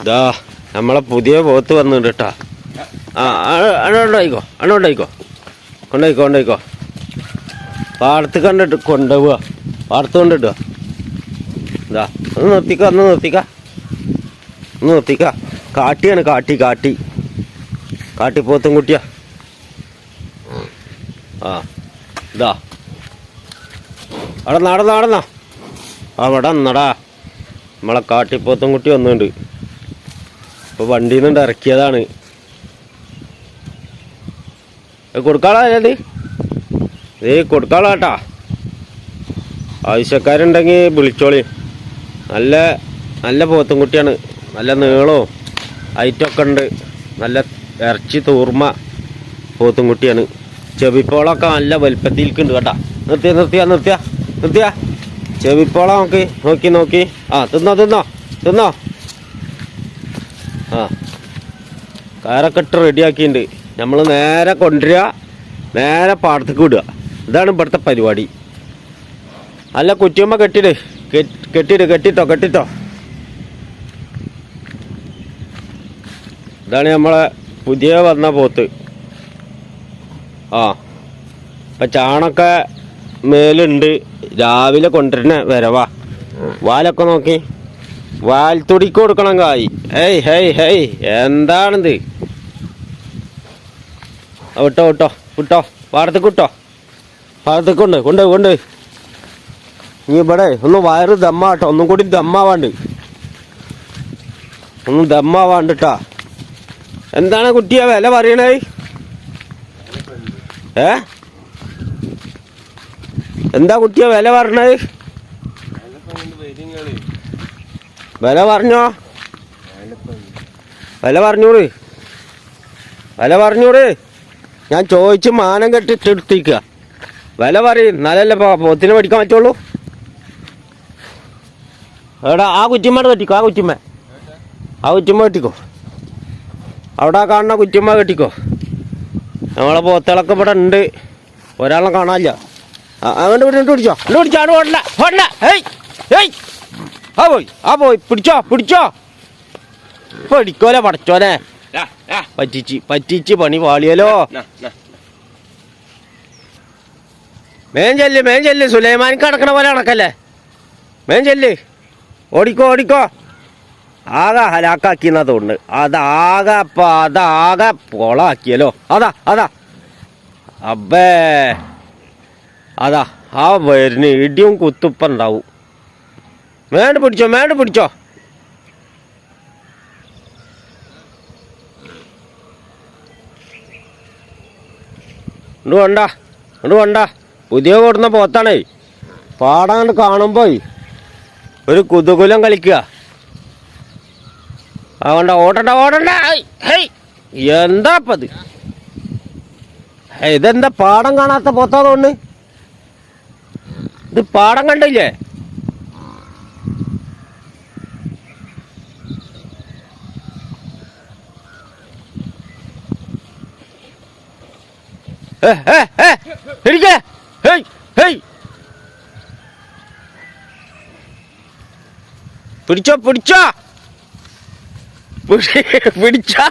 ഇതാ നമ്മളെ പുതിയ പോത്ത് വന്നിട്ടുണ്ട് കേട്ടാ. ആ അണോണ്ടായിക്കോ അണോണ്ടായിക്കോ കൊണ്ടായിക്കോ കൊണ്ടായിക്കോ പാടത്ത് കണ്ടിട്ട് കൊണ്ടുപോവുക. പാടത്ത് കൊണ്ടിട്ടുക ഇതാ ഒന്ന് നിർത്തിക്ക ഒന്ന് നിർത്തിക്ക. ഒന്ന് നിർത്തിക്ക. കാട്ടിയാണ് കാട്ടി കാട്ടി. കാട്ടി പോത്തും കുട്ടിയാ. ആ ഇതാ. അവിടെ നടന്ന നടന്ന. അവിടെ നടാ നമ്മളെ കാട്ടിപ്പോത്തും കുട്ടി വന്നുണ്ട് ഇപ്പൊ വണ്ടിയിൽ നിന്ന് ഇറക്കിയതാണ്. കൊടുക്കാളാ ചേട്ടി ഏ കൊടുക്കാളാട്ടാ ആവശ്യക്കാരുണ്ടെങ്കിൽ വിളിച്ചോളി. നല്ല നല്ല പോത്തും കുട്ടിയാണ്. നല്ല നീളവും. ഹൈറ്റൊക്കെ ഉണ്ട് നല്ല ഇറച്ചി പോത്തും കുട്ടിയാണ് ചെവിപ്പോളൊക്കെ നല്ല വലുപ്പത്തിൽക്കുണ്ട് കേട്ടാ. നിർത്തിയ നിർത്തിയ നിർത്തിയ നിർത്തിയ. ചെവിപ്പോള നോക്കി നോക്കി നോക്കി. ആ തിന്നോ തിന്നോ തിന്നോ. ആ. കയറൊക്കെ ഇട്ട് റെഡിയാക്കിയിട്ടുണ്ട് നമ്മൾ നേരെ കൊണ്ടുവരിക നേരെ പാടത്തേക്ക് വിടുക. ഇതാണ് ഇവിടുത്തെ പരിപാടി. അല്ല കുറ്റിയമ്മ കെട്ടിട് കെട്ട്- കെട്ടിട് കെട്ടിട്ടോ കെട്ടിട്ടോ. ഇതാണ് നമ്മളെ പുതിയ വന്ന പോത്ത്. ആ അപ്പം ചാണൊക്കെ മേലുണ്ട്. രാവിലെ കൊണ്ടുവരുന്ന വരവാ. വാലൊക്കെ നോക്കി. വാൽ തുടി കൊടുക്കണം കായ്. ഹേയ് ഹേയ് ഹേയ് എന്താണിത്? വിട്ടോ വിട്ടോ വിട്ടോ. പാടത്തേക്ക് വിട്ടോ. പാടത്തേക്ക് കൊണ്ട് കൊണ്ട് കൊണ്ട്. നീ ഇവിടെ ഒന്ന് വയറ് ദമ്മാട്ടോ ഒന്നും കൂടി ദമ്മാവാണ്ട്. ഒന്നും ദമ്മാവാണ്ടിട്ടാ എന്താണ് കുട്ടിയെ വില പറയണേ? ഏ? എന്താ കുട്ടിയെ വില പറഞ്ഞത് വില പറഞ്ഞോ. വില പറഞ്ഞൂട്. വില പറഞ്ഞൂട്. ഞാൻ ചോദിച്ച് മാനം കെട്ടിട്ടെടുത്തിക്കുക വില പറയും. എന്നാലല്ലേ പോത്തിനെ പഠിക്കാൻ പറ്റുള്ളൂ. എടാ ആ കുറ്റിമ്മ കെട്ടിക്കോ ആ കുറ്റിമ്മ. ആ കുറ്റിമ്മ കെട്ടിക്കോ. അവിടെ കാണുന്ന കുറ്റിമ്മ കെട്ടിക്കോ. നമ്മളെ പോത്തുകളൊക്കെ ഇവിടെ ഉണ്ട്. ഒരാളെ കാണാനില്ല. അങ്ങോട്ട് വിട്ട് പിടിച്ചോ. അങ്ങോട്ട് പിടിച്ചോ അവിടെ ഓടണ്ട ഓടണ്ട. ഹേയ് ഹേയ് ആ പോയി ആ പോയി. പിടിച്ചോ പിടിച്ചോ. പിടിക്കോലെ പടച്ചോനെ. പറ്റിച്ച് പറ്റിച്ച് പണി പാളിയല്ലോ. മേൻ ചെല്ല് മേൻ ചെല്ല് സുലൈമാനിക്ക് നടക്കണ പോലെ നടക്കല്ലേ? മേൻ ചെല്ല് ഓടിക്കോ ഓടിക്കോ. ആകെ ഹലാക്കാക്കി എന്നാ തോന്നുന്നു അതാകെ അതാകെ പൊളാക്കിയല്ലോ. അതാ അതാ. അബ്ബേ. അതാ ആ വരുന്ന ഇടിയും കുത്തുപ്പുണ്ടാവും വേണ്ട പിടിച്ചോ വേണ്ട പിടിച്ചോ. ഇങ്ങോട്ട് വേണ്ട ഇങ്ങോട്ട് വേണ്ട. പുതിയ കൊടുന്ന പോത്താണേ പാടാണ്ട് കാണുമ്പോയി ഒരു കുതുകുലം കളിക്കുക. അതുകൊണ്ട് ഓടണ്ട ഓടണ്ട. എന്താ പത് ഇതെന്താ പാടം കാണാത്ത പോത്താതുകൊണ്ട് ഇത് പാടം കണ്ടില്ലേ. പിടിച്ചോ പിടിച്ചോ. പിടി- പിടിച്ചോ.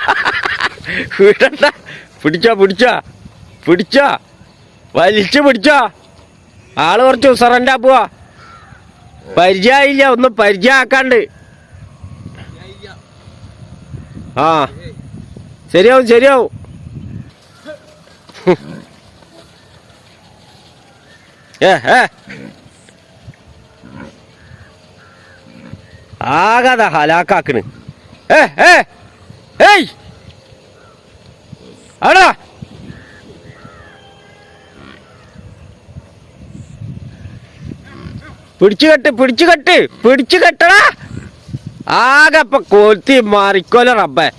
പിടിച്ചാ പിടിച്ചാ. വലിച്ചു പിടിച്ചാ. ആൾ കുറച്ച് ഉസറന്റെ പോവാ. പരിചയമില്ല ഒന്ന് പരിചയമാക്കാണ്ട്. ആ. ശരിയാവും ശരിയാവും. ഏ ഏ. ആകാതെ ഹലാക്കാക്കണ്. ഏയ്. ആടാ. പിടിച്ചു കെട്ട് പിടിച്ചു കെട്ട് പിടിച്ചു കെട്ടടാ. ആകെ അപ്പൊ കൊത്തി മാറിക്കോല റബ്ബേ.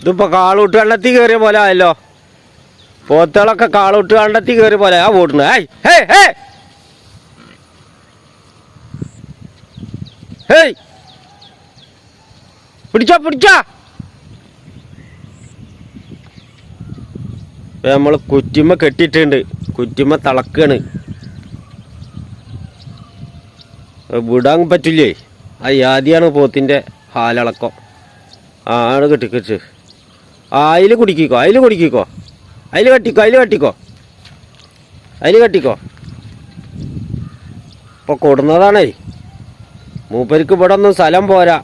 ഇതിപ്പോ കാളൂട്ട് കണ്ടെത്തി കയറിയ പോലെ ആയല്ലോ. പോത്തുകളൊക്കെ കാളൂട്ട് കണ്ടെത്തി കയറിയ പോലെ ആ ഓടുന്നു. ഏയ് ഹേ ഹേ ഹേയ്! പിടിച്ചോ പിടിച്ചോ! നമ്മൾ കുറ്റിമ കെട്ടിയിട്ടുണ്ട്. കുറ്റിമ തളക്കാണ്. വിടാൻ പറ്റില്ലേ? ആ യാദിയാണ് പോത്തിന്റെ ഹാലളക്കം. ആണ് കെട്ടിക്കച്ച് ആ അതിൽ കുടിക്കിക്കോ അതിൽ കുടിക്കിക്കോ. അതിൽ കെട്ടിക്കോ അതിൽ കെട്ടിക്കോ. അതിൽ കെട്ടിക്കോ. ഇപ്പോൾ കൊടുന്നതാണേ. മൂപ്പർക്ക് ഇവിടെ ഒന്നും സ്ഥലം പോരാ.